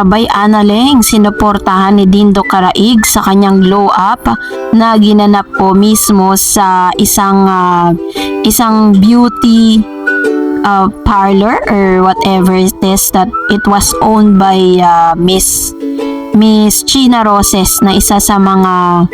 Abay Analeng, sinuportahan ni Dindo Karaig sa kanyang glow up na ginanap po mismo sa isang ah, isang beauty uh, parlor or whatever it is that it was owned by uh, Miss Miss China Roses na isa sa mga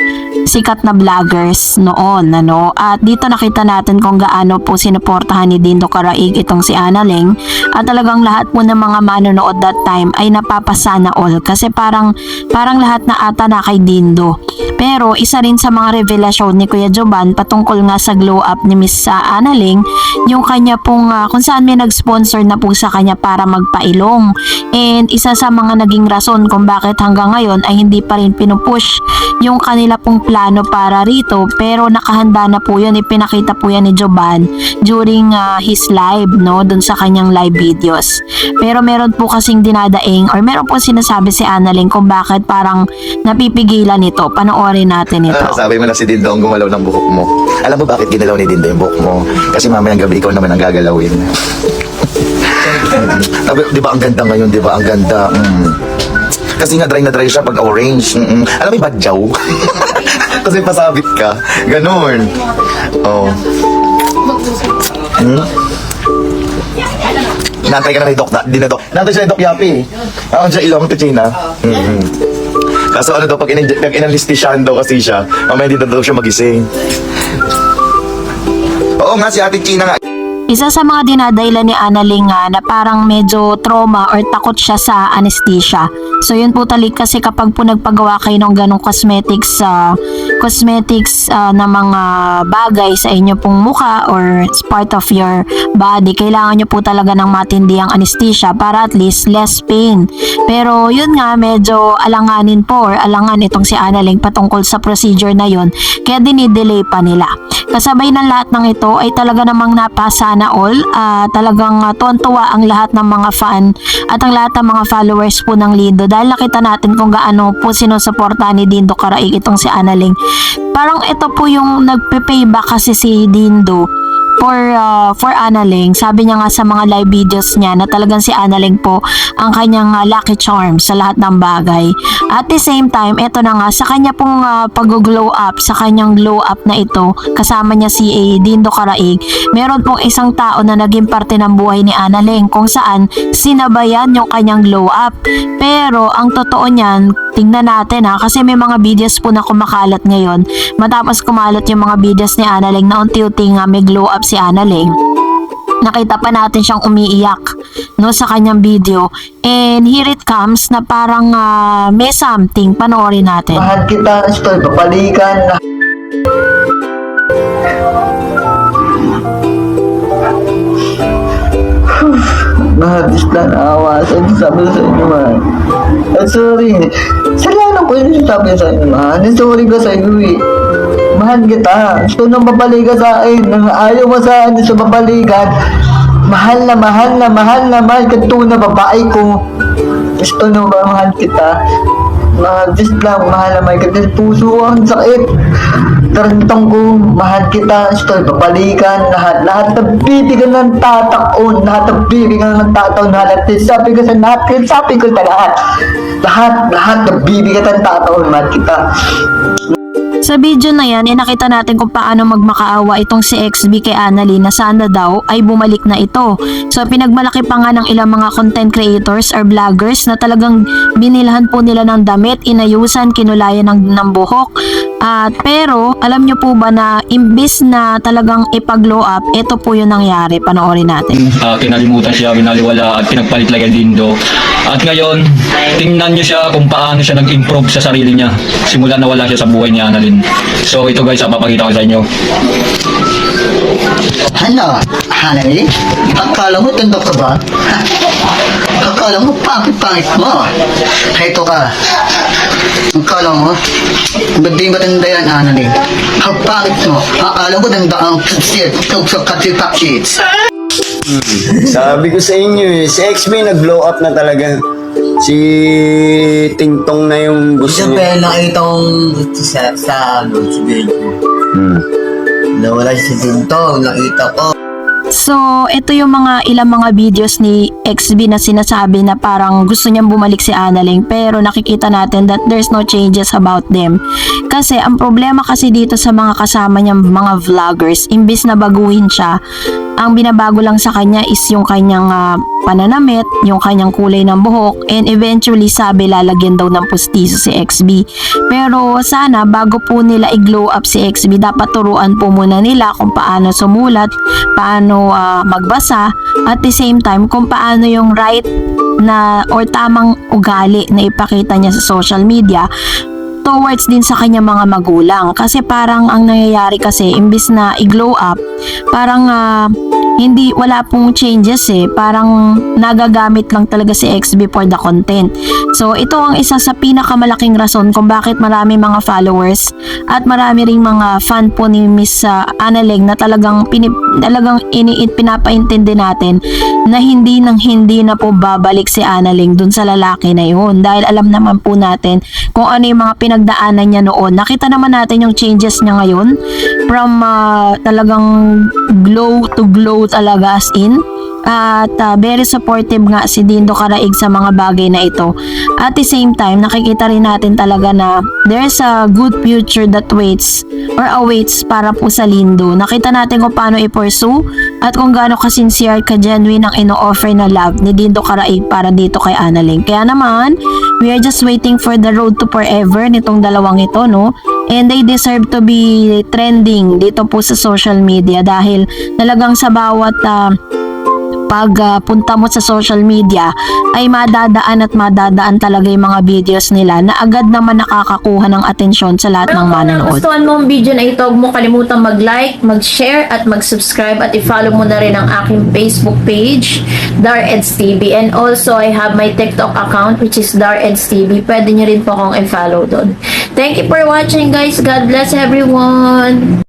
sikat na vloggers noon ano? At dito nakita natin kung gaano po sinuportahan ni Dindo Karaig itong si Analing at talagang lahat po ng mga manonood that time ay napapasana all. Kasi parang parang lahat na ata na kay Dindo. Pero isa rin sa mga revelasyon ni Kuya Joban patungkol nga sa glow up ni Miss uh, Analing yung kanya pong ah, kung saan may nag-sponsor na po sa kanya para magpailong. And isa sa mga naging rason kung bakit hanggang ngayon ay hindi pa rin pinupush yung kanila pong plano para rito pero nakahanda na po yun ipinakita po yan ni Joban during ah, his live no dun sa kanyang live videos pero meron po kasing dinadaing or meron po sinasabi si Annalyn kung bakit parang napipigilan ito panoorin natin ito Ah, sabi mo na si Dindo ang gumalaw ng buhok mo. Alam mo bakit ginalaw ni Dindo yung buhok mo? Kasi mamayang gabi ikaw naman ang gagalawin. Sabi, di ba ang ganda ngayon, di ba? Ang ganda. Mm. Kasi nga dry na dry siya pag orange. Mm-mm. Alam mo badyaw? Kasi pasabit ka. Ganon. Oh. Hmm? Nantay ka na ni Doc, na, di na Doc. Nantay siya ni Doc Yapi. Ako siya ilong to China. Mm-hmm. Kaso ano daw, pag in- pag inanesthesiahan daw kasi siya, mamaya hindi daw siya magising. Oo nga, si Ate China nga. Isa sa mga dinadayla ni Annalyn nga na parang medyo trauma or takot siya sa anesthesia. So yun po talik kasi kapag po nagpagawa kayo ng ganong cosmetics sa cosmetics ah, na mga bagay sa inyo pong muka or part of your body, kailangan nyo po talaga ng matindihang anesthesia para at least less pain. Pero yun nga medyo alanganin po or alangan itong si Annalyn patungkol sa procedure na yun kaya dinidelay pa nila. Kasabay ng lahat ng ito ay talaga namang napasana all. Ah, talagang uh, tuwan-tuwa ang lahat ng mga fan at ang lahat ng mga followers po ng Lindo dahil nakita natin kung gaano po sinusuporta ni Dindo Karaig itong si Analing. Parang ito po yung nagpe-payback kasi si Dindo for uh, for Analing. Sabi niya nga sa mga live videos niya na talagang si Analing po ang kanyang uh, lucky charm sa lahat ng bagay. At the same time, ito na nga sa kanya pong uh, pag-glow up, sa kanyang glow up na ito, kasama niya si A. Dindo Karaig, meron pong isang tao na naging parte ng buhay ni Analing kung saan sinabayan yung kanyang glow up. Pero ang totoo niyan, tingnan natin ha, kasi may mga videos po na kumakalat ngayon. Matapos kumalat yung mga videos ni Analing na unti-unti nga may glow up si Analing nakita pa natin siyang umiiyak no sa kanyang video and here it comes na parang ah, may something panoorin natin Mahal kita, Stoy, papalikan. Mahal, na awa sa inyo, sabi sa inyo, mahal. Eh, sorry. Salamat ko yung sabi sa inyo, mahal. Eh, Sorry ka sa inyo, eh. Mahal kita. Gusto nang babalikan sa akin. Ayaw mo sa akin sa babalikan. Mahal na, mahal na, mahal na, mahal ka na babae ko. Gusto na ba mahal kita? Mahal, just lang, mahal na mahal kita. Puso ang sakit. Tarantang ko, mahal kita. Gusto, papalikan, lahat. Lahat ng bibigyan ng tataon. Lahat ng bibigyan ng tataon. Lahat sabi ko sa natin, sabi ko sa lahat. Lahat, lahat ng bibigyan ng tataon, mahal kita. Sa video na yan, eh, nakita natin kung paano magmakaawa itong si XB kay Annalyn na sana daw ay bumalik na ito. So pinagmalaki pa nga ng ilang mga content creators or vloggers na talagang binilhan po nila ng damit, inayusan, kinulayan ng, ng buhok. At pero, alam nyo po ba na imbis na talagang ipag-glow up, ito po yung nangyari. Panoorin natin. Ah, kinalimutan siya, binaliwala at pinagpalit lang yung dindo. At ngayon, tingnan niyo siya kung paano siya nag-improve sa sarili niya. Simula na wala siya sa buhay ni Annalyn. So ito guys, papakita ko sa inyo. Ano? Hanay? Akala mo tanda ka ba? Ha? Akala mo pangit-pangit mo? Heto ka. Akala mo? Ba't di matanda yan, Hanay? Ang pangit mo. Akala mo tanda ang sit. Kung sa katipakits. Sabi ko sa inyo eh, si XB nag-blow up na talaga. Si Tingtong na yung gusto niya. Isabel, nakita kong sa, sa ano, sa video. Hmm. Nawala si Tinto, nakita ko. So, ito yung mga ilang mga videos ni XB na sinasabi na parang gusto niyang bumalik si Annalyn pero nakikita natin that there's no changes about them. Kasi ang problema kasi dito sa mga kasama niyang mga vloggers, imbis na baguhin siya, ang binabago lang sa kanya is yung kanyang ah, pananamit, yung kanyang kulay ng buhok, and eventually sabi lalagyan daw ng pustiso si XB. Pero sana bago po nila i-glow up si XB, dapat turuan po muna nila kung paano sumulat, paano ah, magbasa, at the same time kung paano yung right na or tamang ugali na ipakita niya sa social media towards din sa kanya mga magulang. Kasi parang ang nangyayari kasi imbis na i-glow up parang ah, hindi wala pong changes eh. Parang nagagamit lang talaga si XB for the content. So ito ang isa sa pinakamalaking rason kung bakit marami mga followers at marami ring mga fan po ni Miss uh, Annaleng na talagang pinip, talagang iniit pinapaintindi natin na hindi nang hindi na po babalik si Annaleng dun sa lalaki na yun. Dahil alam naman po natin kung ano yung mga pinagdaanan niya noon. Nakita naman natin yung changes niya ngayon from ah, talagang glow to glow talaga as in. At ah, very supportive nga si Dindo Karaig sa mga bagay na ito. At the same time, nakikita rin natin talaga na there's a good future that waits or awaits para po sa Lindo. Nakita natin kung paano i-pursue at kung gaano ka-sincere ka-genuine ang ino-offer na love ni Dindo Karaig para dito kay Annalyn. Kaya naman, we are just waiting for the road to forever nitong dalawang ito, no? And they deserve to be trending dito po sa social media dahil talagang sa bawat ah, pag ah, punta mo sa social media ay madadaan at madadaan talaga yung mga videos nila na agad naman nakakakuha ng atensyon sa lahat ng Kung manonood. nagustuhan mo ang video na ito, huwag mo kalimutan mag-like, mag-share, at mag-subscribe at i-follow mo na rin ang aking Facebook page, Dareds TV. And also, I have my TikTok account which is Dareds TV. Pwede nyo rin po akong i-follow doon. Thank you for watching guys. God bless everyone!